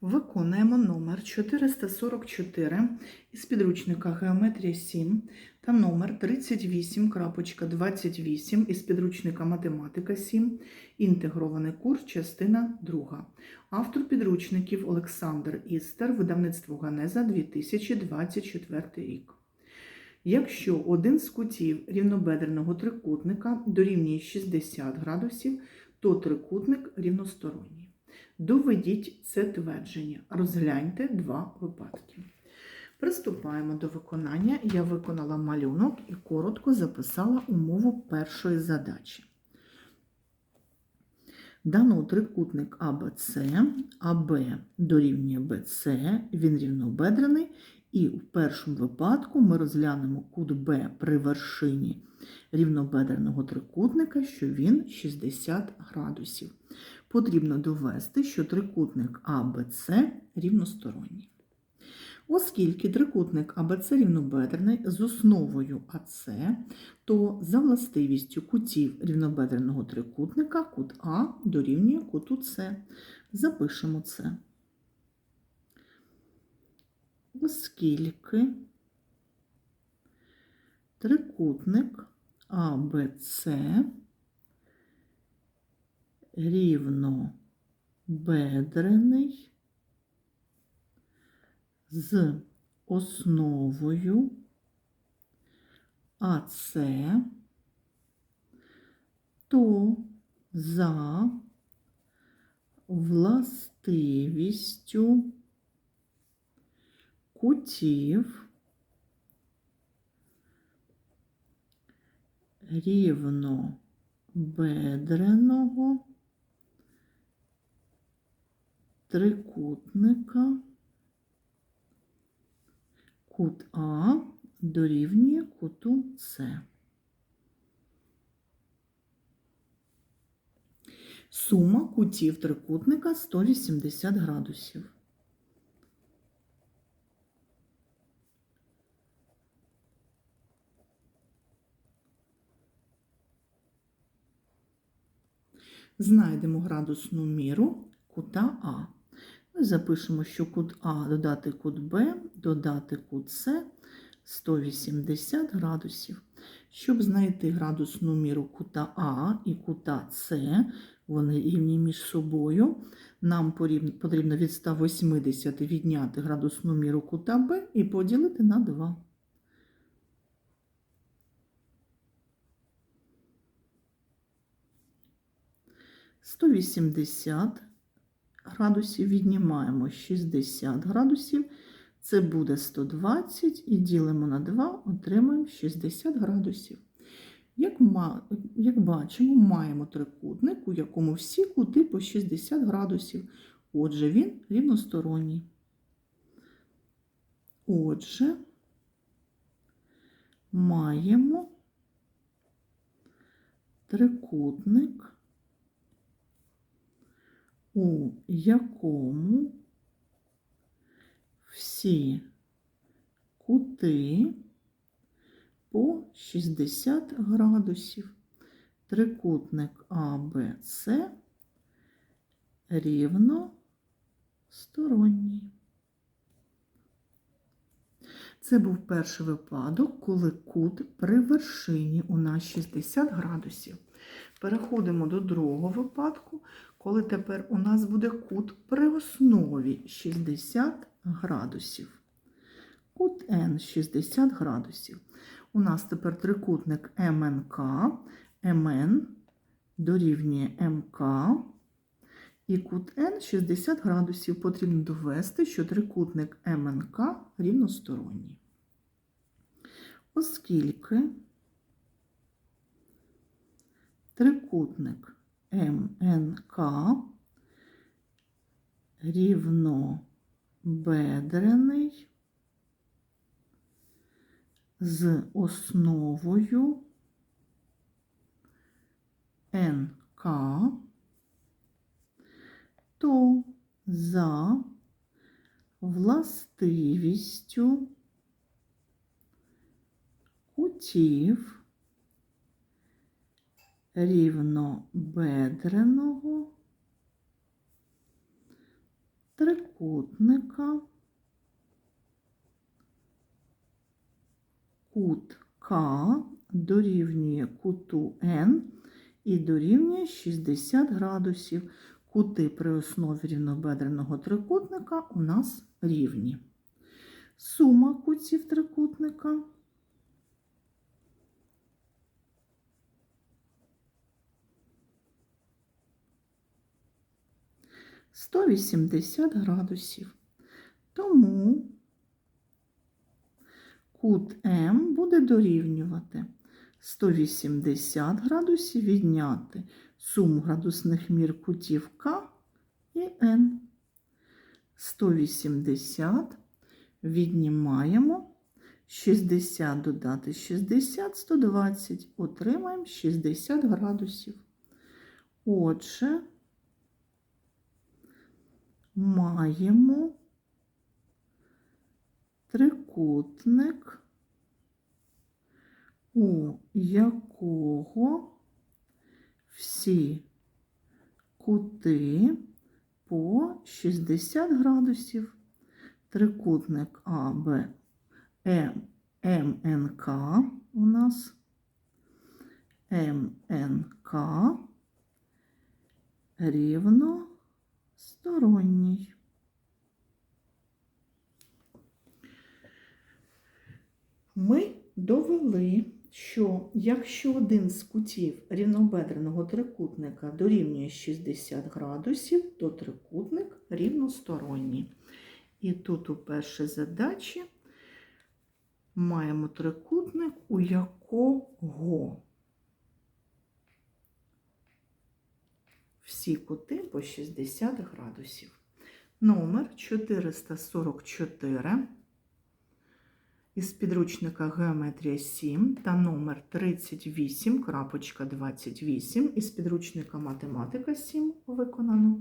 Виконуємо номер 444 із підручника Геометрія 7 та номер 38.28 із підручника Математика 7, інтегрований курс, частина 2. Автор підручників Олександр Істер, видавництво Ганеза 2024 рік. Якщо один з кутів рівнобедреного трикутника дорівнює 60 градусів, то трикутник рівносторонній. Доведіть це твердження. Розгляньте два випадки. Приступаємо до виконання. Я виконала малюнок і коротко записала умову першої задачі. Дано трикутник АБЦ, АБ дорівнює БЦ, він рівнобедрений, і в першому випадку ми розглянемо кут Б при вершині рівнобедреного трикутника, що він 60 градусів. Потрібно довести, що трикутник АБЦ рівносторонній. Оскільки трикутник АБЦ рівнобедрений з основою АЦ, то за властивістю кутів рівнобедреного трикутника кут А дорівнює куту С. Запишемо це. Оскільки трикутник АБЦ рівнобедрений з основою АЦ, то за властивістю кутів рівнобедреного трикутника кут А дорівнює куту С. Сума кутів трикутника 180 градусів. Знайдемо градусну міру кута А. Ми запишемо, що кут А додати кут Б, додати кут С 180 градусів. Щоб знайти градусну міру кута А і кута С, вони рівні між собою, нам потрібно від 180 відняти градусну міру кута Б і поділити на 2. Сто вісімдесят градусів віднімаємо 60 градусів, це буде 120 і ділимо на 2, отримаємо 60 градусів. Як, як бачимо, маємо трикутник, у якому всі кути по 60 градусів. Отже, він рівносторонній. Отже, маємо трикутник у якому всі кути по 60 градусів. Трикутник АБЦ рівносторонній. Це був перший випадок, коли кут при вершині у нас 60 градусів. Переходимо до другого випадку, коли тепер у нас буде кут при основі 60 градусів. Кут N 60 градусів. У нас тепер трикутник МНК, МН дорівнює МК. І кут N 60 градусів потрібно довести, що трикутник МНК рівносторонній. Оскільки трикутник МНК рівнобедрений з основою НК, то за властивістю кутів рівнобедреного трикутника. Кут К дорівнює куту N і дорівнює 60 градусів. Кути при основі рівнобедреного трикутника у нас рівні. Сума кутів трикутника – 180 градусів. Тому кут М буде дорівнювати 180 градусів відняти суму градусних мір кутів К і Н. 180 віднімаємо 60 додати 60, 120. Отримаємо 60 градусів. Отже, маємо трикутник, у якого всі кути по 60 градусів. Трикутник М, МНК у нас МНК рівносторонній. Ми довели, що якщо один з кутів рівнобедреного трикутника дорівнює 60 градусів, то трикутник рівносторонній. І тут у першій задачі маємо трикутник, у якого всі кути по 60 градусів. Номер 444 із підручника Геометрія 7 та номер 38.28 із підручника Математика 7 виконано.